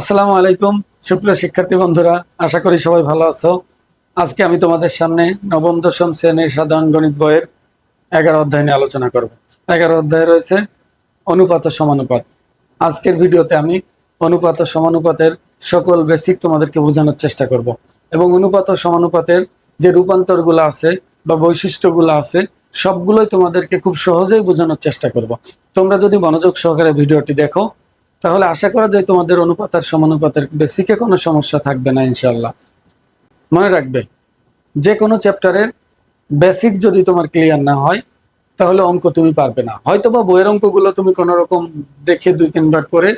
আসসালামু আলাইকুম। সুপ্রিয় শিক্ষার্থী বন্ধুরা, আশা করি সবাই ভালো আছো। আজকে আমি তোমাদের সামনে নবম, দশম শ্রেণির সাধারণ গণিত বইয়ের এগারো অধ্যায় নিয়ে আলোচনা করব। এগারো অধ্যায় রয়েছে, অনুপাত সমানুপাত। আজকের ভিডিওতে আমি অনুপাত ও সমানুপাতের সকল বেসিক তোমাদেরকে বোঝানোর চেষ্টা করব এবং অনুপাত সমানুপাতের যে রূপান্তরগুলো আছে বা বৈশিষ্ট্যগুলো আছে, সবগুলোই তোমাদেরকে খুব সহজেই বোঝানোর চেষ্টা করব। তোমরা যদি মনোযোগ সহকারে ভিডিওটি দেখো তাহলে আশা করা যায় তোমাদের অনুপাত আর সমানুপাতের বেসিকে কোনো সমস্যা থাকবে না ইনশাল্লাহ মনে রাখবে, যে কোনো চ্যাপ্টারের বেসিক যদি তোমার ক্লিয়ার না হয়, তাহলে অঙ্ক তুমি পারবে না। হয়তো বা বইয়ের অঙ্কগুলো তুমি কোনো রকম দেখে দুই তিনবার করে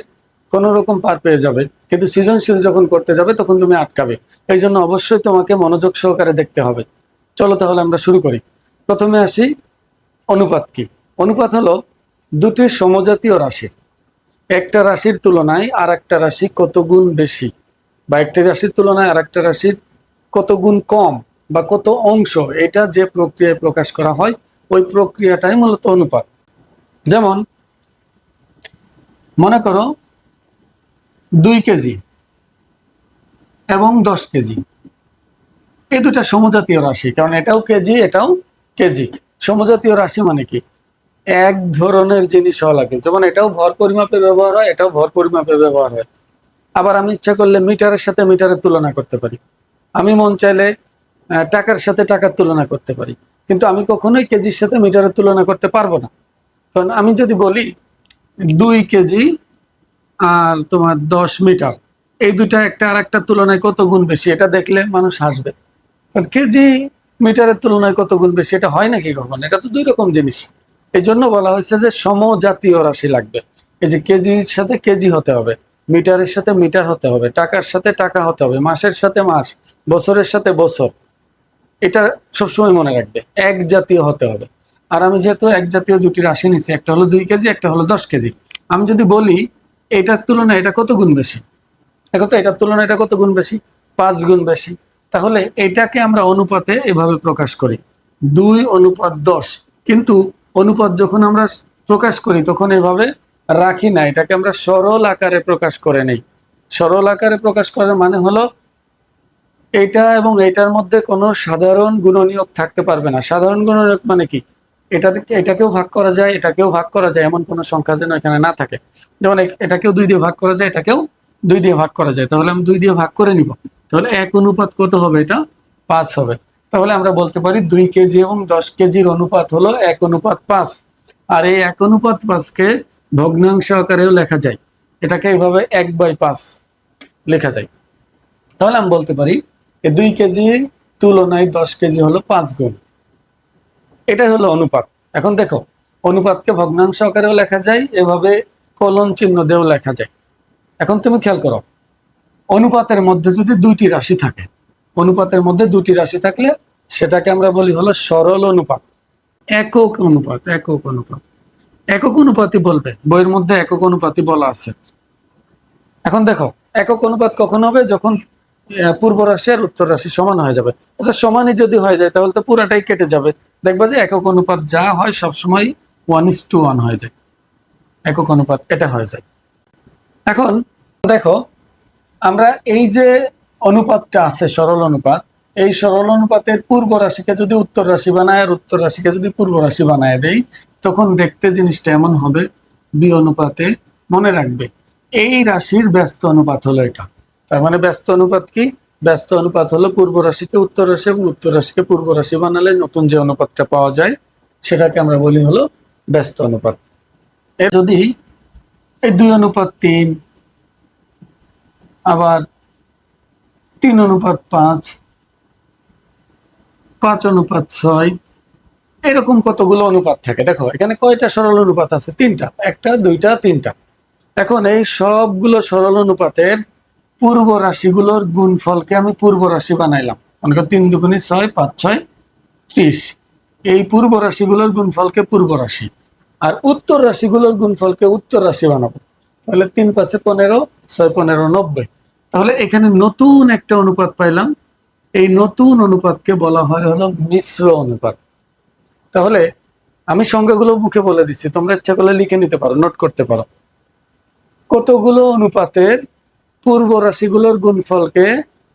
কোনো রকম পার পেয়ে যাবে, কিন্তু সৃজনশীল যখন করতে যাবে, তখন তুমি আটকাবে। এই জন্য অবশ্যই তোমাকে মনোযোগ সহকারে দেখতে হবে। চলো তাহলে আমরা শুরু করি। প্রথমে আসি অনুপাত কি? অনুপাত হলো দুটি সমজাতীয় রাশি। একটা রাশির তুলনায় আর একটা রাশি কত গুণ বেশি? বা একটা রাশির তুলনায় আর একটা রাশির কত গুণ কম বা কত অংশ? এটা যে প্রক্রিয়ায় প্রকাশ করা হয়, ওই প্রক্রিয়াটাই মূলত অনুপাত। যেমন, মনে করো দুই কেজি এবং দশ কেজি। এই দুটা সমজাতীয় রাশি, কারণ এটাও কেজি এটাও কেজি। সমজাতীয় রাশি মানে কি? এক ধরনের জিনিস হওয়া লাগে। যেমন এটাও ভর পরিমাপে ব্যবহার হয়, এটাও ভর পরিমাপে ব্যবহার হয়। আবার আমি ইচ্ছা করলে মিটারের সাথে মিটারের তুলনা করতে পারি। আমি মন চাইলে টাকার সাথে টাকার তুলনা করতে পারি। কিন্তু আমি কখনোই কেজির সাথে মিটারের তুলনা করতে পারব না। কারণ আমি যদি বলি, দুই কেজি আর তোমার দশ মিটার, এই দুটা একটা আর একটা তুলনায় কত গুণ বেশি? এটা দেখলে মানুষ হাসবে। কেজি মিটারের তুলনায় কত গুণ বেশি? এটা হয় নাকি কখন? এটা তো দুই রকম জিনিস। এই জন্য বলা হয়েছে যে সমজাতীয় রাশি লাগবে। এই যে কেজির সাথে কেজি হতে হবে, মিটারের সাথে মিটার হতে হবে, টাকার সাথে টাকা হতে হবে, মাসের সাথে মাস, বছরের সাথে বছর, এটা সবসময় মনে রাখবে, এক জাতীয় হতে হবে। আর আমি যেহেতু এক জাতীয় দুটি রাশি নিচ্ছি একটা হলো দুই কেজি, একটা হলো দশ কেজি, আমি যদি বলি এটার তুলনায় এটা কত গুণ বেশি? দেখো তো, এটার তুলনায় এটা কত গুণ বেশি? পাঁচ গুণ বেশি। তাহলে এটাকে আমরা অনুপাতে এভাবে প্রকাশ করি, দুই অনুপাত দশ, কিন্তু অনুপাত যখন আমরা প্রকাশ করি, তখন এভাবে রাখি না। এটাকে আমরা সরল আকারে প্রকাশ করে নেই। সরল আকারে প্রকাশ করার মানে হলো এটা এবং এটার মধ্যে কোনো সাধারণ গুণনীয়ক থাকতে পারবে না। সাধারণ গুণনীয়ক মানে কি? এটা এটাকেও ভাগ করা যায়, এটাকেও ভাগ করা যায়, এমন কোনো সংখ্যা যেন এখানে না থাকে। যেমন এটাকেও দুই দিয়ে ভাগ করা যায়, এটাকেও দুই দিয়ে ভাগ করা যায়। তাহলে আমি দুই দিয়ে ভাগ করে নিব। তাহলে এক অনুপাত কত হবে এটা? পাঁচ হবে। তাহলে আমরা বলতে পারি দুই কেজি এবং দশ কেজির অনুপাত হলো এক অনুপাত পাঁচ। আর এই এক অনুপাত পাঁচকে ভগ্নাংশ আকারেও লেখা যায়। এটাকে এইভাবে এক বাই পাঁচ লেখা যায়। তাহলে আমি বলতে পারি দুই কেজি তুলনায় দশ কেজি হলো পাঁচ গুণ। এটাই হলো অনুপাত। এখন দেখো, অনুপাতকে ভগ্নাংশ আকারেও লেখা যায়, এভাবে কলন চিহ্ন দিয়েও লেখা যায়। এখন তুমি খেয়াল করো, অনুপাতের মধ্যে যদি দুইটি রাশি থাকে অনুপাতের মধ্যে দুটি রাশি থাকলে সেটাকে আমরা বলি হলো সরল অনুপাত। একক অনুপাত একক অনুপাত। একক অনুপাতই বলবে, বইয়ের মধ্যে একক অনুপাতই বলা আছে। এখন দেখো, একক অনুপাত কখন হবে? যখন পূর্ব রাশি আর উত্তর রাশি সমান হয়ে যাবে। আচ্ছা সমানই যদি হয়ে যায়, তাহলে তো পুরাটাই কেটে যাবে। দেখবা যে একক অনুপাত যা হয় সবসময় ওয়ান ইস টু ওয়ান হয়ে যায়। একক অনুপাত এটা হয়ে যায়। এখন দেখো, আমরা এই যে অনুপাতটা আছে সরল অনুপাত। এই সরল অনুপাতের পূর্ব রাশিকে যদি উত্তর রাশি বানায় আর উত্তর রাশিকে যদি পূর্ব রাশি বানায় দেই, তখন দেখতে জিনিসটা এমন হবে বি অনুপাতে মনে রাখবে। এই রাশির ব্যস্ত অনুপাত হলো এটা। তার মানে ব্যস্ত অনুপাত কি? ব্যস্ত অনুপাত হলো পূর্ব রাশিকে উত্তর রাশি এবং উত্তর রাশিকে পূর্ব রাশি বানালে নতুন যে অনুপাতটা পাওয়া যায়, সেটাকে আমরা বলি হলো ব্যস্ত অনুপাত। এর যদি এই দুই অনুপাত তিন, আবার তিন অনুপাত পাঁচ পাঁচ অনুপাত ছয়, এরকম কতগুলো অনুপাত থাকে? দেখো, এখানে কয়টা সরল অনুপাত আছে? তিনটা, একটা, দুইটা, তিনটা। এখন এই সবগুলো সরল অনুপাতের পূর্ব রাশিগুলোর গুণফলকে আমি পূর্ব রাশি বানাইলাম। মনে করো তিন দুগুণী ছয়, পাঁচ ছয়, ত্রিশ। এই পূর্ব রাশিগুলোর গুণফলকে পূর্ব রাশি। আর উত্তর রাশিগুলোর গুণফলকে উত্তর রাশি বানাবো। তাহলে তিন পাঁচে পনেরো, ছয় পনেরো, নব্বই। তাহলে এখানে নতুন একটা অনুপাত পাইলাম। এই নতুন অনুপাতকে বলা হয় হলো মিশ্র অনুপাত। তাহলে আমি সংখ্যাগুলো মুখে বলে দিচ্ছি, তোমরা ইচ্ছা করলে লিখে নিতে পারো নোট করতে পারো। কতগুলো অনুপাতের পূর্ব রাশিগুলোর গুণফলকে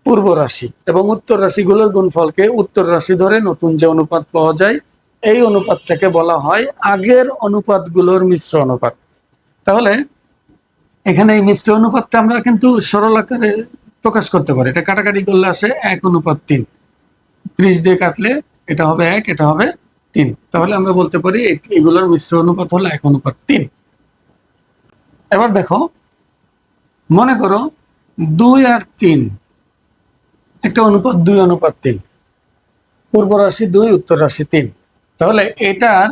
পূর্ব রাশি এবং উত্তর রাশিগুলোর গুণফলকে উত্তর রাশি ধরে নতুন যে অনুপাত পাওয়া যায়, এই অনুপাতটাকে বলা হয় আগের অনুপাতগুলোর মিশ্র অনুপাত। তাহলে এখানে এই মিশ্র অনুপাতটা আমরা কিন্তু সরল আকারে প্রকাশ করতে পারি। এটা কাটাকাটি করলে আসে এক অনুপাত তিন। ত্রিশ দিয়ে কাটলে এটা হবে এক, এটা হবে তিন। তাহলে আমরা বলতে পারি এগুলোর মিশ্র অনুপাত হলো এক অনুপাত তিন। এবার দেখো, মনে করো দুই আর তিন, একটা অনুপাত দুই, অনুপাত তিন। পূর্ব রাশি দুই, উত্তর রাশি তিন। তাহলে এটার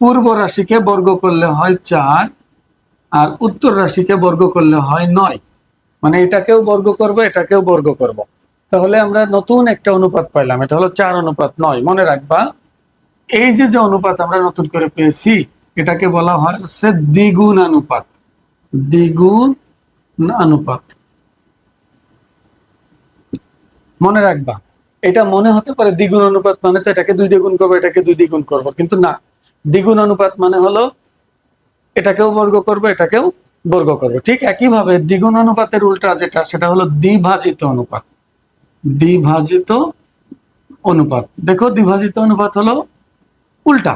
পূর্ব রাশিকে বর্গ করলে হয় চার আর উত্তর রাশিকে বর্গ করলে হয় নয়। মানে এটাকেও বর্গ করব, এটাকেও বর্গ করব। তাহলে আমরা নতুন একটা অনুপাত পাইলাম। এটা হলো চার অনুপাত নয়। মনে রাখবা, এই যে যে অনুপাত আমরা নতুন করে পেয়েছি, এটাকে বলা হয় হচ্ছে দ্বিগুণ অনুপাত। দ্বিগুণ অনুপাত। মনে রাখবা, এটা মনে হতে পারে দ্বিগুণ অনুপাত মানে তো এটাকে দুই দ্বিগুণ করব, এটাকে দুই দ্বিগুণ করব, কিন্তু না। দ্বিগুণ অনুপাত মানে হলো এটাকেও বর্গ করব, এটাকেও বর্গ করব। ঠিক একইভাবে দ্বিগুণ অনুপাতের উল্টা যেটা, সেটা হলো দ্বিভাজিত অনুপাত। দ্বিভাজিত অনুপাত। দেখো, দ্বিভাজিত অনুপাত হলো উল্টা।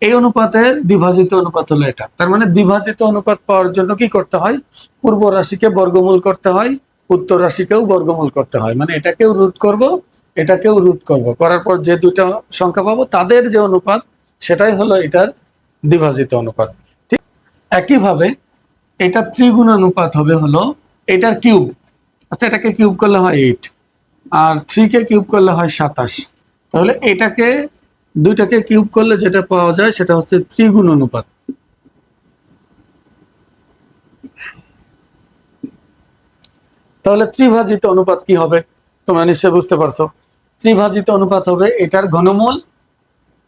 এই অনুপাতের দ্বিভাজিত অনুপাত হলো এটা। তার মানে দ্বিভাজিত অনুপাত পাওয়ার জন্য কি করতে হয়? পূর্ব রাশিকে বর্গমূল করতে হয়, উত্তর রাশিকেও বর্গমূল করতে হয়। মানে এটাকেও রুট করব, এটাকেও রুট করব। করার পর যে দুটো সংখ্যা পাবো, তাদের যে অনুপাত, সেটাই হলো এটার দ্বিভাজিত অনুপাত। একইভাবে এটা ত্রিগুণ অনুপাত হবে হলো এটার কিউব। আচ্ছা এটাকে কিউব করলে হয় এইট। আর থ্রিকে কিউব করলে হয় সাতাশ। তাহলে এটাকে, দুইটাকে কিউব করলে যেটা পাওয়া যায় সেটা হচ্ছে ত্রিগুণ অনুপাত তাহলে ত্রিভাজিত অনুপাত কি হবে? তোমরা নিশ্চয় বুঝতে পারছ। ত্রিভাজিত অনুপাত হবে এটার ঘনমূল।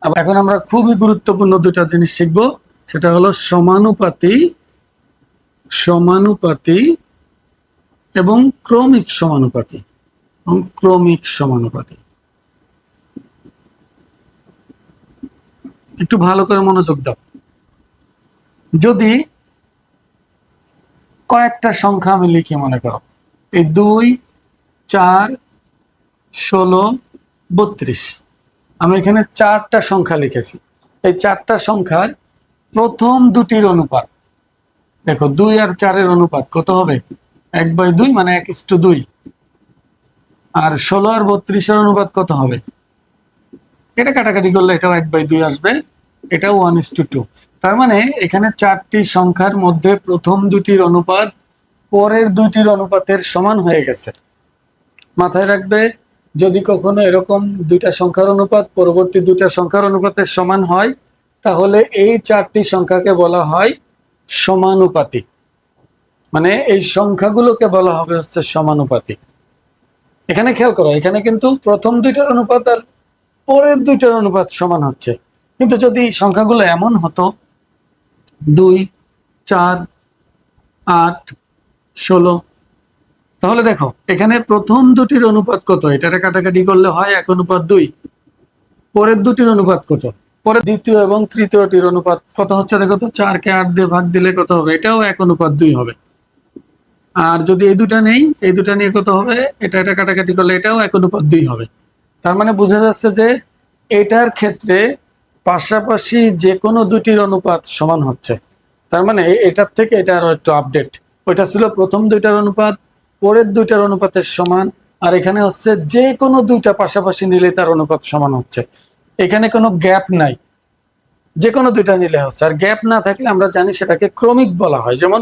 এখন আমরা খুবই গুরুত্বপূর্ণ দুটা জিনিস শিখব। সেটা হলো সমানুপাতি সমানুপাতি এবং ক্রমিক সমানুপাতি। এবং ক্রমিক সমানুপাতি। একটু ভালো করে মনোযোগ দাও। যদি কয়েকটা সংখ্যা আমি লিখি, মনে করো। এই দুই, চার, ষোলো, বত্রিশ। আমি এখানে চারটা সংখ্যা লিখেছি। এই চারটা সংখ্যার প্রথম দুটির অনুপাত। দেখো, দুই আর চারের অনুপাত কত হবে? এক বাই দুই মানে এক ইস্টু দুই। আর ষোলো আর বত্রিশের অনুপাত কত হবে? এটা কাটাকাটি করলে এটাও এক বাই দুই আসবে, এটাও ওয়ান ইস টু টু তার মানে এখানে চারটি সংখ্যার মধ্যে প্রথম দুটির অনুপাত পরের দুইটির অনুপাতের সমান হয়ে গেছে। মাথায় রাখবে, যদি কখনো এরকম দুইটা সংখ্যার অনুপাত, পরবর্তী দুইটা সংখ্যার অনুপাতের সমান হয় তাহলে এই চারটি সংখ্যাকে বলা হয় সমানুপাতিক। মানে এই সংখ্যাগুলোকে বলা হবে হচ্ছে সমানুপাতিক। এখানে খেয়াল করো, এখানে কিন্তু প্রথম দুইটার অনুপাত আর পরের দুইটার অনুপাত সমান হচ্ছে। কিন্তু যদি সংখ্যাগুলো এমন হতো, দুই, চার, আট, ষোলো, তাহলে দেখো, এখানে প্রথম দুটির অনুপাত কত? এটারে কাটাকাটি করলে হয় এক অনুপাত দুই। পরের দুটির অনুপাত কত? পরে দ্বিতীয় এবং তৃতীয়টির অনুপাত কত হচ্ছে দেখো তো? চারকে আট দিয়ে ভাগ দিলে কত হবে? এটাও এক অনুপাত দুই হবে। আর যদি এই দুটা নেই, এই দুটা নিয়ে কত হবে? এটা এটা কাটাকাটি করলে এটাও এক অনুপাত দুই হবে। তার মানে বোঝা যাচ্ছে যে এটার ক্ষেত্রে পাশাপাশি যে কোনো দুটির অনুপাত সমান হচ্ছে। তার মানে এটার থেকে এটা আরও একটু আপডেট ওইটা ছিল প্রথম দুইটার অনুপাত, পরের দুইটার অনুপাতের সমান, আর এখানে হচ্ছে যে কোনো দুইটা পাশাপাশি নিলে তার অনুপাত সমান হচ্ছে। এখানে কোনো গ্যাপ নাই। যে কোনো দুইটা নিলে হচ্ছে। আর গ্যাপ না থাকলে আমরা জানি সেটাকে ক্রমিক বলা হয়। যেমন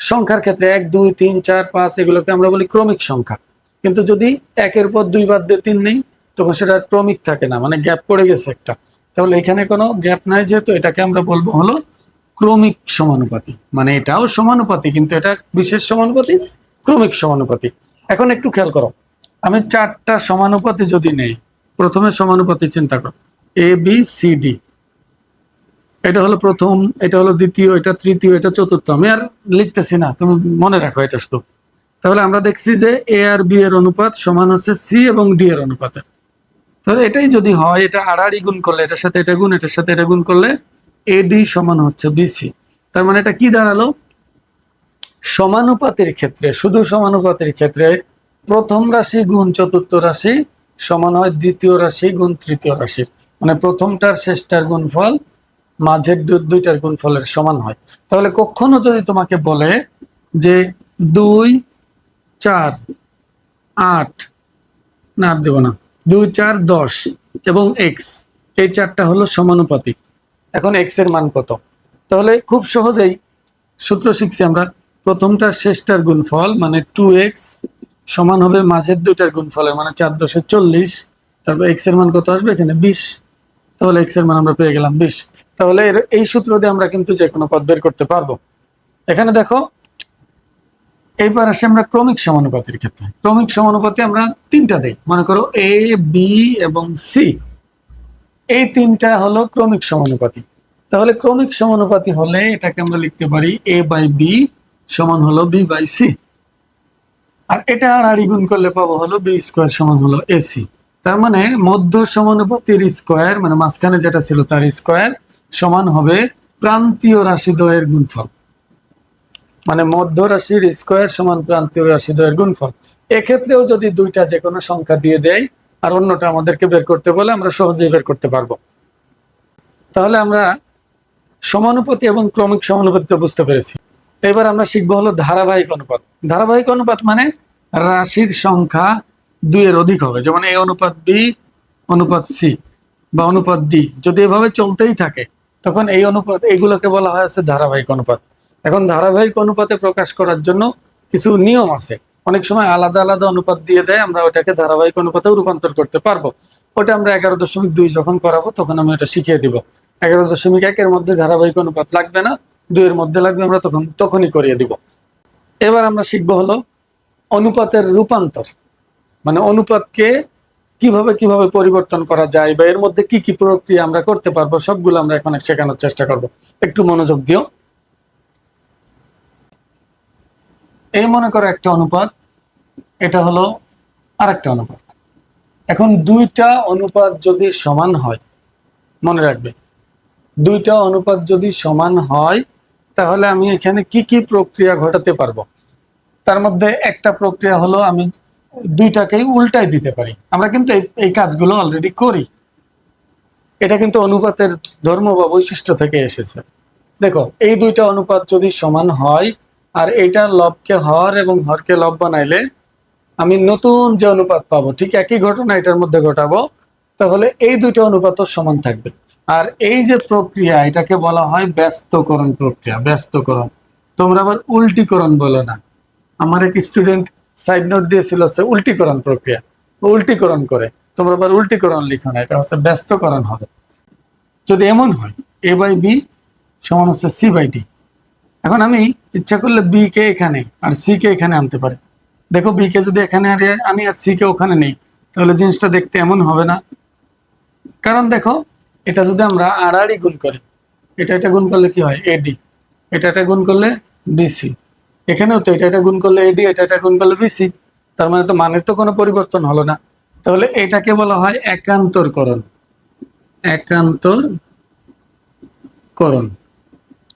সংখ্যার ক্ষেত্রে এক, দুই, তিন, চার, পাঁচ, এগুলোকে আমরা বলি ক্রমিক সংখ্যা। কিন্তু যদি একের পর দুই বাদ দিয়ে তিন নেই, তখন সেটা ক্রমিক থাকে না মানে গ্যাপ পড়ে গেছে একটা। তাহলে এখানে কোনো গ্যাপ নাই, যেহেতু এটাকে আমরা বলব হলো ক্রমিক সমানুপাতি মানে এটাও সমানুপাতি কিন্তু এটা বিশেষ সমানুপাতি ক্রমিক সমানুপাতি এখন একটু খেয়াল করো। আমি চারটা সমানুপাতি যদি নেই, প্রথমে সমানুপাতি চিন্তা করো। এ বি সি ডি এটা হলো প্রথম, এটা হলো দ্বিতীয়, এটা তৃতীয়, এটা চতুর্থ। আমি আর লিখতেছি না, তুমি মনে রাখো এটা শুধু। তাহলে আমরা দেখছি যে এ আর বি এর অনুপাত সমান হচ্ছে সি এবং ডি এর অনুপাতের। তাহলে এটাই যদি হয়, এটা আড়াআড়ি গুণ করলে, এটার সাথে এটা গুণ, এটার সাথে এটা গুণ করলে এডি সমান হচ্ছে বিসি তার মানে এটা কি দাঁড়াল? সমানুপাতের ক্ষেত্রে, শুধু সমানুপাতের ক্ষেত্রে প্রথম রাশি গুণ চতুর্থ রাশি সমান হয় দ্বিতীয় রাশি গুণ তৃতীয় রাশি মানে প্রথমটার শেষটার গুণফল, মাঝের দুইটার গুণফলের সমান হয়। তাহলে কখনো যদি তোমাকে বলে যে দুই, চার, আট, না দেবো না। দুই, চার, দশ এবং এক্স, এই চারটা হলো সমানুপাতিক। এখন এক্সের মান কত? তাহলে খুব সহজেই সূত্র শিখছি আমরা, প্রথমটার শেষটার গুণফল মানে টু এক্স সমান হবে মাঝের দুইটার গুণফলের মানে চার দশে চল্লিশ, তারপর এক্সের মান কত আসবে? এখানে বিশ। তাহলে এক্সের মান আমরা পেয়ে গেলাম বিশ। তাহলে এই সূত্র দিয়ে আমরা কিন্তু যে কোনো পদ বের করতে পারব। এখানে দেখো, এইবার আসে আমরা ক্রমিক সমানুপাতের ক্ষেত্রে। ক্রমিক সমানুপাতে আমরা তিনটা দেই। মনে করো এ বি এবং সি এই তিনটা হলো ক্রমিক সমানুপাতি। তাহলে ক্রমিক সমানুপাতি হলে এটাকে আমরা লিখতে পারি এ বাই বি সমান হলো বি বাই সি আর এটা আড়াআড়ি গুণ করলে পাবো হলো বি স্কোয়ার সমান হলো এসি তার মানে মধ্য সমানুপাতির স্কোয়ার মানে মাঝখানে যেটা ছিল তার স্কোয়ার, সমান হবে প্রান্তীয় রাশি দ্বয়ের গুণফল। মানে মধ্য রাশির স্কোয়ার সমান প্রান্তীয় রাশি দ্বয়ের গুণফল। এক্ষেত্রেও যদি দুইটা যে কোনো সংখ্যা দিয়ে দেয় আর অন্যটা আমাদেরকে বের করতে বলে আমরা সহজেই বের করতে পারব। তাহলে আমরা সমানুপাতি এবং ক্রমিক সমানুপাতি বুঝতে পেরেছি। এবার আমরা শিখব হলো ধারাবাহিক অনুপাত। ধারাবাহিক অনুপাত মানে রাশির সংখ্যা দুইয়ের অধিক হবে, যেমন এ অনুপাত বি, অনুপাত সি বা অনুপাত ডি। যদি এভাবে চলতেই থাকে, তখন এই অনুপাত, এইগুলোকে বলা হয় হচ্ছে ধারাবাহিক অনুপাত। এখন ধারাবাহিক অনুপাতে প্রকাশ করার জন্য কিছু নিয়ম আছে। অনেক সময় আলাদা আলাদা অনুপাত দিয়ে দেয়, আমরা ওটাকে ধারাবাহিক অনুপাতেও রূপান্তর করতে পারব। ওটা আমরা এগারো দশমিক দুই যখন করাবো, তখন আমি ওটা শিখিয়ে দিব। এগারো দশমিক একের মধ্যে ধারাবাহিক অনুপাত লাগবে না দুইয়ের মধ্যে লাগবে, আমরা তখন, তখনই করিয়ে দিব। এবার আমরা শিখব হলো অনুপাতের রূপান্তর। মানে অনুপাতকে কীভাবে কীভাবে পরিবর্তন করা যায় বা এর মধ্যে কি কি প্রক্রিয়া আমরা করতে পারব, সবগুলো আমরা এখন শেখানোর চেষ্টা করব। একটু মনোযোগ দিও। এই মনে করো একটা অনুপাত, এটা হলো আরেকটা অনুপাত। এখন দুইটা অনুপাত যদি সমান হয়, মনে রাখবে, দুইটা অনুপাত যদি সমান হয়, তাহলে আমি এখানে কি কি প্রক্রিয়া ঘটাতে পারব? তার মধ্যে একটা প্রক্রিয়া হলো আমি দুইটাকেই উল্টাই দিতে পারি। আমরা কিন্তু এই কাজগুলো অলরেডি করি। এটা কিন্তু অনুপাতের ধর্ম বা বৈশিষ্ট্য থেকে এসেছে। দেখো, এই দুইটা অনুপাত যদি সমান হয়, আর এইটা লবকে হর এবং হরকে লব বানাইলে, আমি নতুন যে অনুপাত পাবো, ঠিক একই ঘটনা এটার মধ্যে ঘটাবো, তাহলে এই দুইটা অনুপাতও সমান থাকবে। আর এই যে প্রক্রিয়া, এটাকে বলা হয় ব্যস্তকরণ প্রক্রিয়া, ব্যস্তকরণ। তোমরা আবার উল্টিকরণ বলো না। আমার এক স্টুডেন্ট সাইড নোট দিয়েছিল হচ্ছে উল্টিকরণ প্রক্রিয়া। উল্টিকরণ করে। তোমরা আবার উল্টিকরণ লিখো না, এটা হচ্ছে ব্যস্তকরণ হবে। যদি এমন হয় এ বাই বি সমান হচ্ছে সি বাই ডি এখন আমি ইচ্ছা করলে বি কে এখানে আর সি কে এখানে আনতে পারি। দেখো বি কে যদি এখানে আনি আর সি কে ওখানে নেই, তাহলে জিনিসটা দেখতে এমন হবে না। কারণ দেখো, এটা যদি আমরা আড়াআড়ি গুণ করি, এটা এটা গুণ করলে কি হয়? এডি এটা এটা গুণ করলে বিসি এখানেও তো এটা এটা গুণ করলে এডি এটা এটা গুণ করলে বিসি তার মানে তো মানের তো কোনো পরিবর্তন হলো না। তাহলে এটাকে বলা হয় একান্তরকরণ। একান্তর করণ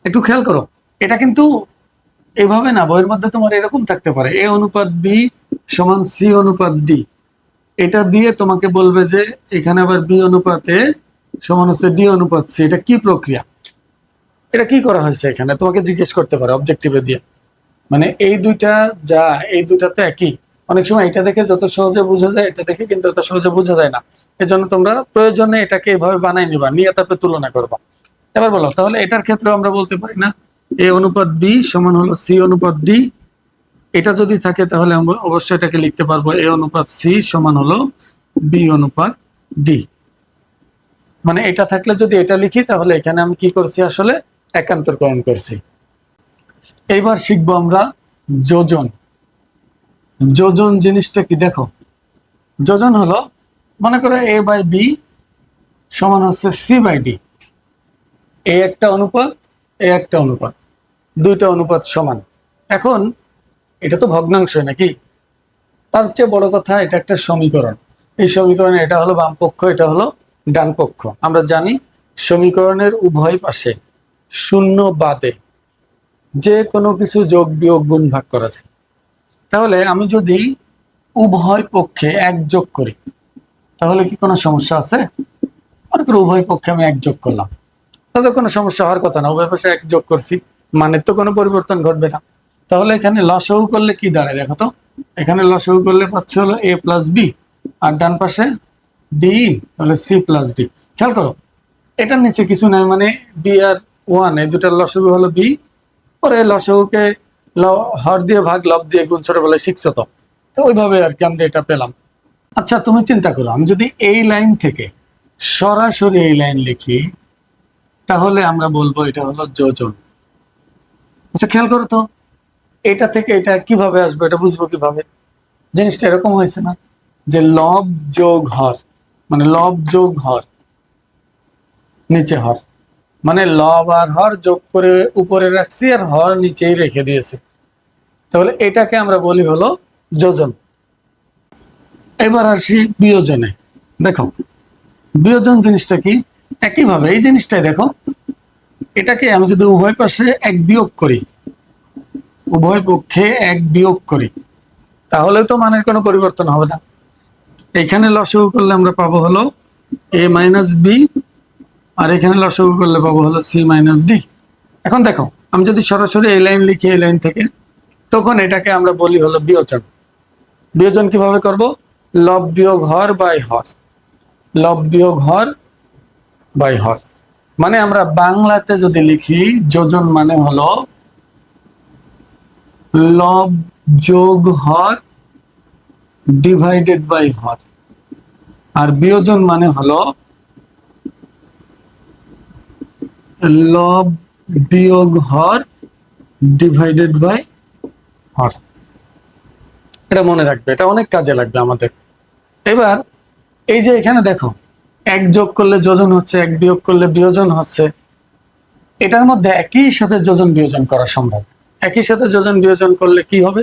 একটু খেয়াল করো, এটা কিন্তু এভাবে না, বইয়ের মধ্যে তোমার এরকম থাকতে পারে। এ অনুপাত বি সমান সি অনুপাত ডি এটা দিয়ে তোমাকে বলবে যে এখানে আবার বি অনুপাতে সমান হচ্ছে ডি অনুপাত সি এটা কি প্রক্রিয়া? এটা কি করা হয়েছে এখানে? তোমাকে জিজ্ঞেস করতে পারে অবজেক্টিভে দিয়ে। মানে এই দুইটা যা, এই দুইটা তো একই। অনেক সময় এটা দেখে যত সহজে বোঝা যায়, এটা দেখে কিন্তু এত সহজে বোঝা যায় না। এজন্য তোমরা প্রয়োজনে এটাকে এভাবে বানাই নিবা, নিয়ে তারপরে তুলনা করবা। এবার বলো, তাহলে এটার ক্ষেত্রে আমরা বলতে পারি না, এ অনুপাত বি সমান হলো সি অনুপাত ডি। এটা যদি থাকে তাহলে আমরা অবশ্যই এটাকে লিখতে পারব, এ অনুপাত সি সমান হলো বি অনুপাত ডি। মানে এটা থাকলে যদি এটা লিখি, তাহলে এখানে আমি কি করছি আসলে? একান্তরকরণ করছি। এইবার শিখব আমরা যোজন। যোজন জিনিসটা কি? দেখো, যোজন হলো, মনে করো এ বাই বি সমান হচ্ছে সি বাই ডি এ একটা অনুপাত এ একটা অনুপাত, দুইটা অনুপাত সমান। এখন এটা তো ভগ্নাংশ নাকি? তার চেয়ে বড় কথা, এটা একটা সমীকরণ। এই সমীকরণে এটা হলো বাম পক্ষ, এটা হলো ডান পক্ষ। আমরা জানি সমীকরণের উভয় পাশে শূন্য বাদে যে কোনো কিছু যোগ বিয়োগ গুণ ভাগ করা যায়। তাহলে আমি যদি উভয় পক্ষে এক যোগ করি, তাহলে কি কোনো সমস্যা আছে? মনে করি উভয় পক্ষে আমি এক যোগ করলাম। তাতে কোনো সমস্যা হওয়ার কথা না, উভয় পাশে এক যোগ করছি মানে তো কোনো পরিবর্তন ঘটবে না। তাহলে এখানে লসহু করলে কি দাঁড়ায়? দেখো তো, এখানে লসহু করলে পাচ্ছে হলো এ প্লাস বি আর ডান পাশে ডি তাহলে সি প্লাস ডি খেয়াল করো, এটার নিচে কিছু নাই মানে বি আর ওয়ান এই দুটার লসগু হলো বি পরে লসগুকে হর দিয়ে ভাগ, লব দিয়ে গুণ ছোটবেলায় শিখছো তো তো ওইভাবে আর কি আমরা এটা পেলাম। আচ্ছা তুমি চিন্তা করো, আমি যদি এই লাইন থেকে সরাসরি এই লাইন লিখি, তাহলে আমরা বলব এটা হলো যোজন। আচ্ছা খেয়াল করো তো, এটা থেকে এটা কীভাবে আসবে এটা বুঝব কীভাবে? জিনিসটা এরকম হয়েছে না, যে লব যোগ হর মানে লব যোগ হর, নিচে হর। মানে লব আর হর যোগ করে উপরে রাখছি আর হর নিচেই রেখে দিয়েছে। তাহলে এটাকে আমরা বলি হলো যোজন। এবার আসি বিয়োজনে। দেখো, বিয়োজন জিনিসটা কি? একইভাবে এই জিনিসটাই দেখো, এটাকে আমি যদি উভয় পাশে এক বিয়োগ করি, উভয় পক্ষে এক বিয়োগ করি, তাহলে তো মানের কোনো পরিবর্তন হবে না। এখানে লসগু করলে আমরা পাবো হলো এ মাইনাস বি আর এখানে লসগু করলে পাবো হলো সি মাইনাস ডি এখন দেখো, আমি যদি সরাসরি এই লাইন লিখি, এই লাইন থেকে, তখন এটাকে আমরা বলি হলো বিয়োজন। বিয়োজন কীভাবে করব? লব বিয়োগ হর বাই হর। লব বিয়োগ হর বাই হর। মানে আমরা বাংলাতে যদি লিখি, যোজন মানে হলো লব যোগ হর ডিভাইডেড বাই হর। আর বিয়োজন মানে হলো লব বিয়োগ হর ডিভাইডেড বাই হর। এটা মনে রাখবে, এটা অনেক কাজে লাগবে আমাদের। এবার এই যে এখানে দেখো, এক যোগ করলে যোজন হচ্ছে, এক বিয়োগ করলে বিয়োজন হচ্ছে। এটার মধ্যে একই সাথে যোজন বিয়োজন করা সম্ভব। একই সাথে যোজন বিয়োজন করলে কি হবে?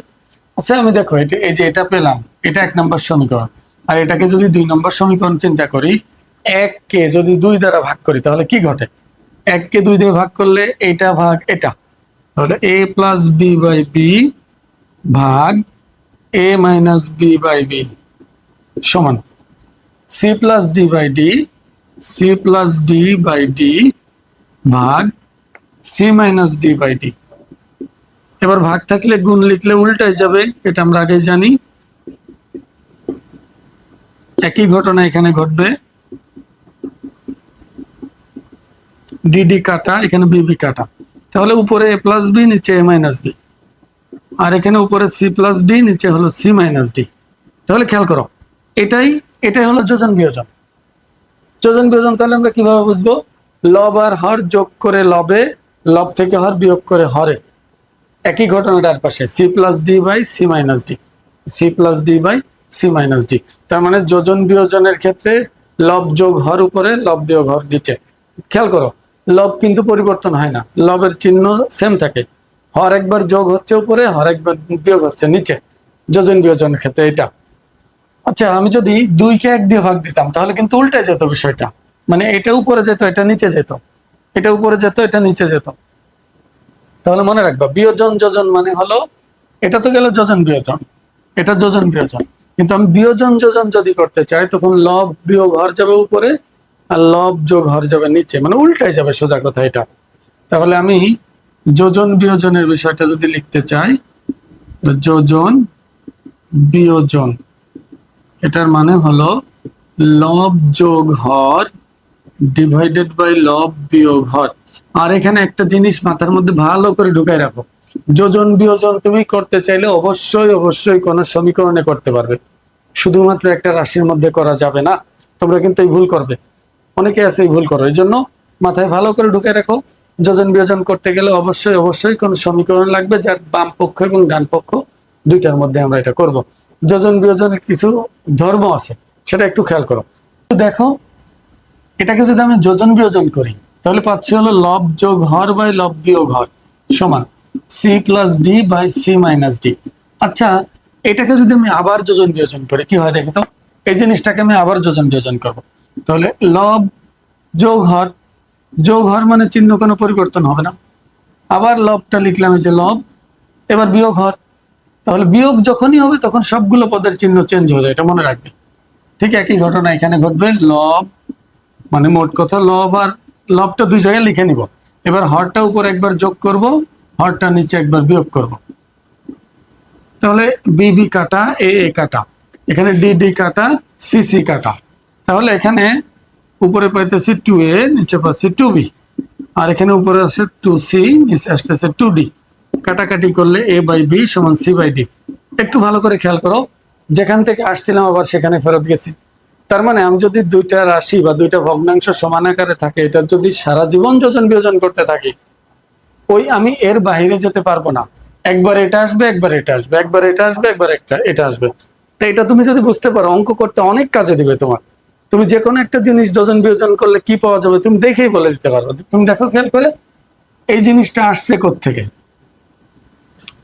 আচ্ছা আমি দেখো, এটা এই যে এটা পেলাম, এটা এক নম্বর সমীকরণ। আর এটাকে যদি দুই নম্বর সমীকরণ চিন্তা করি এককে যদি দুই দ্বারা ভাগ করি, তাহলে কি ঘটে? এককে দুই দিয়ে ভাগ করলে এটা ভাগ এটা। তাহলে A plus B by B ভাগ A minus B by B সমান। C plus D by D C plus D by D ভাগ C minus D by D এবার ভাগ থাকলে গুণ লিখলে উল্টাই যাবে, এটা আমরা আগে জানি। একই ঘটনা এখানে ঘটবে। ডিডি কাটা, এখানে বিবি কাটা। তাহলে উপরে এ প্লাস বি নিচে এ মাইনাস বি আর এখানে উপরে সি প্লাস ডি নিচে হলো সি মাইনাস ডি তাহলে খেয়াল করো, এটাই এটাই হলো যোজন বিয়োজন। যোজন বিয়োজন তাহলে আমরা কীভাবে বুঝব? লব আর হর যোগ করে লবে, লব থেকে হর বিয়োগ করে হরে। একই ঘটনাটার পাশে C plus D by C minus D C plus D by C minus D তার মানে যোজন বিয়োজনের ক্ষেত্রে লব যোগ হর উপরে, লব বিয়োগ হর নিচে। খেয়াল করো লব কিন্তু পরিবর্তন হয় না। লবের চিহ্ন সেম থাকে। হর একবার যোগ হচ্ছে উপরে, হর একবার বিয়োগ হচ্ছে নিচে। যোজন বিয়োজনের ক্ষেত্রে এটা। আচ্ছা আমি যদি দুইকে এক দিয়ে ভাগ দিতাম, তাহলে কিন্তু উল্টে যেত বিষয়টা। মানে এটা উপরে যেত, এটা নিচে যেত। এটা উপরে যেত, এটা নিচে যেত। তাহলে মনে রাখবা, বিয়োজন যোজন মানে হলো, এটা তো গেল যোজন বিয়োজন। এটা যোজন বিয়োজন। কিন্তু আমি বিয়োজন যোজন যদি করতে চাই, তখন লব বিয়োগ হর যাবে উপরে লব যোগ হর যাবে নিচে মানে উল্টাই যাবে সোজা কথা এটা। তাহলে আমি যোজন বিয়োজনের বিষয়টা যদি লিখতে চাই, যোজন বিয়োজন, এটার মানে হলো লব যোগ হর ডিভাইডেড বাই লব বিয়োগ হর। আর এখানে একটা জিনিস মাথার মধ্যে ভালো করে ঢুকাই রাখো। যোজন বিয়োজন তুমি করতে চাইলে অবশ্যই অবশ্যই কোনো সমীকরণে করতে পারবে। শুধুমাত্র একটা রাশির মধ্যে করা যাবে না, তোমরা কিন্তু এই ভুল করবে। অনেকে আছে ভুল করো এই জন্য মাথায় ভালো করে ঢুকে রাখো। যোজন বিয়োজন করতে গেলে অবশ্যই অবশ্যই কোন সমীকরণ লাগবে যার বাম পক্ষ এবং ডান পক্ষ দুইটার মধ্যে আমরা এটা করব। যোজন বিয়োজনের কিছু ধর্ম আছে, সেটা একটু খেয়াল করো। দেখো, এটাকে যদি আমি যোজন বিয়োজন করি, তাহলে পাচ্ছি হলো লব যোগ হর বাই লব বিয়োগ হর সমান C plus D by C minus D আচ্ছা এটাকে যদি আমি আবার যোজন বিয়োজন করি, কি হয় দেখি তো? এই জিনিসটাকে আমি আবার যোজন বিয়োজন করব। তাহলে লব যোগ হর। যোগ হর মানে চিহ্ন কোনো পরিবর্তন হবে না। আবার লবটা লিখলাম যে লব, এবার বিয়োগ হর। তাহলে বিয়োগ যখনই হবে তখন সবগুলো পদের চিহ্ন চেঞ্জ হয়ে যায়, এটা মনে রাখবে। ঠিক একই ঘটনা এখানে ঘটবে, লব মানে মোট কথা লব আর লবটা দুই জায়গায় লিখে নিব। এবার হরটা উপর একবার যোগ করব, হরটা নিচে একবার বিয়োগ করব। তাহলে বিবি কাটা এ এ কাটা। এখানে ডি ডি কাটা সি সি কাটা। তাহলে এখানে উপরে পাইতেছি টু এ নিচে পাচ্ছি টু বি আর এখানে উপরে আছে টু সি নিচে আসতেছে টু ডি কাটাকাটি করলে এ বাই বি সমান সি বাই ডি একটু ভালো করে খেয়াল করো, যেখান থেকে আসছিলাম আবার সেখানে ফেরত গেছি। তার মানে আমি যদি দুইটা রাশি বা দুইটা ভগ্নাংশ সমান আকারে থাকে, এটা যদি সারা জীবন যোজন বিয়োজন করতে থাকি, ওই আমি এর বাইরে যেতে পারব না। একবার এটা আসবে, একবার এটা আসবে, একবার এটা আসবে, একবার একটা, এটা আসবে। তো এটা তুমি যদি বুঝতে পারো, অঙ্ক করতে অনেক কাজে দিবে তোমার। তুমি যে কোনো একটা জিনিস যোজন বিয়োজন করলে কি পাওয়া যাবে তুমি দেখেই বলে দিতে পারো। তুমি দেখো খেয়াল করে, এই জিনিসটা আসছে থেকে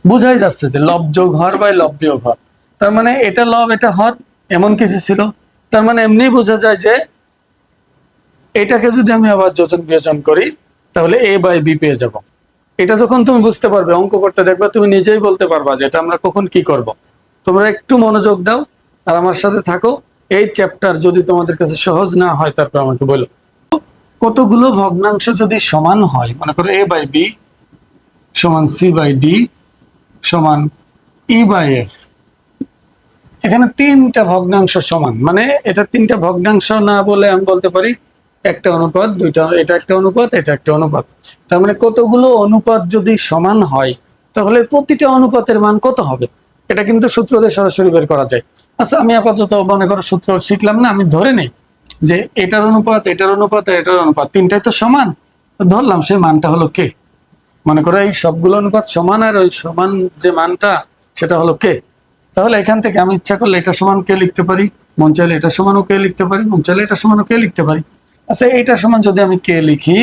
বোঝাই যাচ্ছে যে লব যোগ হর লব বিয়োগ হর। তার মানে এটা লব, এটা হর, এমন কিছু ছিল। তার মানে এমনি বোঝা যায় যে এটাকে যদি আমি আবার যোজন বিয়োজন করি, তাহলে এ বাই বি পেয়ে যাব। এটা যখন তুমি বুঝতে পারবে, অঙ্ক করতে দেখবে, তুমি নিজেই বলতে পারবা যে এটা আমরা কখন কি করব। তোমরা একটু মনোযোগ দাও আর আমার সাথে থাকো। এই চ্যাপ্টার যদি তোমাদের কাছে সহজ না হয়, তারপর আমাকে বলো। কতগুলো ভগ্নাংশ যদি সমান হয়, মনে করো এ বাই বি সমান সি বাই ডি সমান ই বাই এফ এখানে তিনটা ভগ্নাংশ সমান মানে এটা তিনটা ভগ্নাংশ না বলে আমি বলতে পারি, একটা অনুপাত, দুইটা, এটা একটা অনুপাত, এটা একটা অনুপাত। তার মানে কতগুলো অনুপাত যদি সমান হয়, তাহলে প্রতিটা অনুপাতের মান কত হবে? এটা কিন্তু সূত্র দিয়ে সরাসরি বের করা যায়। আচ্ছা আমি আপাতত মনে করো সূত্র শিখলাম না, আমি ধরে নেই যে এটার অনুপাত এটার অনুপাত এটার অনুপাত, তিনটাই তো সমান। ধরলাম সেই মানটা হলো কে মনে করো এই সবগুলো অনুপাত সমান আর ওই সমান যে মানটা, সেটা হলো কে তাহলে এখান থেকে আমি ইচ্ছা করলে এটা সমান কে লিখতে পারি, মন চাইলে এটা সমানও কে লিখতে পারি, মন চাইলে এটা সমানও কে লিখতে পারি। আচ্ছা এটা সমান যদি আমি কে লিখি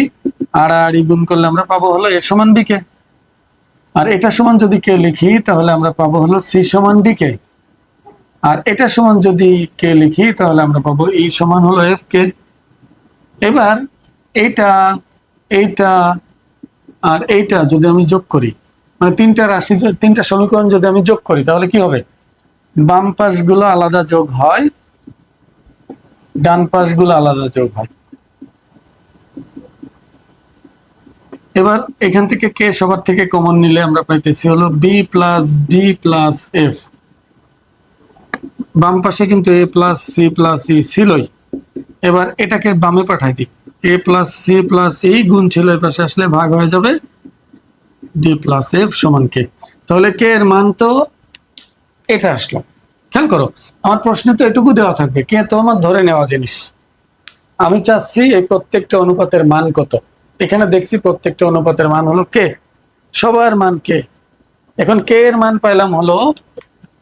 আড়াআড়ি গুণ করলে আমরা পাবো হলো এ সমান বি কে আর এটা সমান যদি কে লিখি, তাহলে আমরা পাবো হলো সি সমান ডি কে আর এটা সমান যদি কে লিখি, তাহলে আমরা পাবো ই সমান হলো এফ কে এবার এইটা এইটা আর এইটা যদি আমি যোগ করি মানে তিনটা রাশি, তিনটা সমীকরণ যদি আমি যোগ করি, তাহলে কি হবে? বাম পাশগুলো আলাদা যোগ হয়, ডান পাশগুলো আলাদা যোগ হয়। এবার এখান থেকে কে সবার থেকে কমন নিলে আমরা পাইতেছি হলো B plus D plus F বাম পাশে কিন্তু A plus C plus E ছিলই। এবার এটাকে বামে পাঠাই দিই। A plus C plus E গুণ ছিল এর পাশে আসলে ভাগ হয়ে যাবে ডি প্লাস এফ সমান কে তাহলে কে এর মান তো এটা আসলো। খেয়াল করো, আমার প্রশ্নে তো এটুকু দেওয়া থাকবে। কে তো আমার ধরে নেওয়া জিনিস। আমি চাচ্ছি এই প্রত্যেকটা অনুপাতের মান কত? এখানে দেখছি প্রত্যেকটা অনুপাতের মান হলো কে সবার মান কে এখন কে এর মান পাইলাম হলো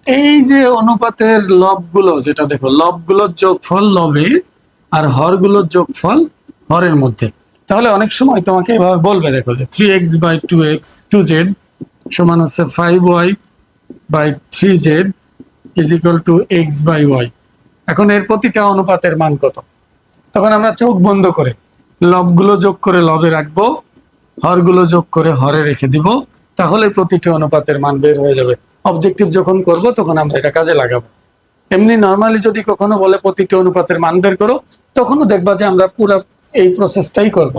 এই যে অনুপাতের লবগুলো, যেটা দেখো, লবগুলোর যোগফল লবে আর হরগুলোর যোগফল হরের মধ্যে। তাহলে অনেক সময় তোমাকে এভাবে বলবে, দেখো যে three X by two X two Z সমান হচ্ছে five Y by three Z is equal to X by Y এখন এর প্রতিটা অনুপাতের মান কত? তখন আমরা চোখ বন্ধ করে লবগুলো যোগ করে লবে রাখব, হরগুলো যোগ করে হরে রেখে দিব, তাহলে প্রতিটি অনুপাতের মান বের হয়ে যাবে। অবজেক্টিভ যখন করব, তখন আমরা এটা কাজে লাগাবো এমনি নর্মালি যদি কখনো বলে প্রতিটি অনুপাতের মান বের করো, তখনও দেখবা যে আমরা পুরো এই প্রসেসটাই করব।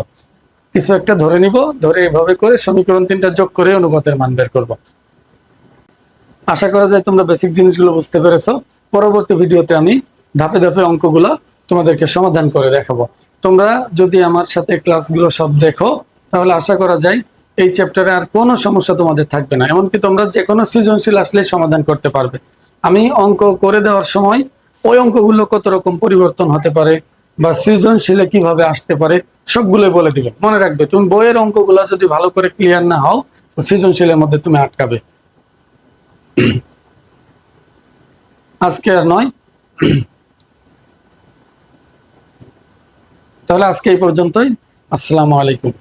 কিছু একটা ধরে নিব, ধরে এভাবে করে সমীকরণ তিনটা যোগ করে অনুপাতের মান বের করব। আশা করা যায় তোমরা বেসিক জিনিসগুলো বুঝতে পেরেছ পরবর্তী ভিডিওতে আমি ধাপে ধাপে অঙ্কগুলো তোমাদেরকে সমাধান করে দেখাবো তোমরা যদি আমার সাথে ক্লাসগুলো সব দেখো, তাহলে আশা করা যায় এই চ্যাপ্টারে আর কোনো সমস্যা তোমাদের থাকবে না। এমনকি তোমরা যে কোনো সৃজনশীল আসলে সমাধান করতে পারবে। আমি অঙ্ক করে দেওয়ার সময় ওই অঙ্কগুলো কত রকম পরিবর্তন হতে পারে বা সৃজনশীলে কীভাবে আসতে পারে সবগুলো বলে দিবে। মনে রাখবে, তুমি বইয়ের অঙ্কগুলো যদি ভালো করে ক্লিয়ার না হও, তো সৃজনশীলের মধ্যে তুমি আটকাবে। আজকে আর নয়। তাহলে আজকে এই পর্যন্তই। আসসালামু আলাইকুম।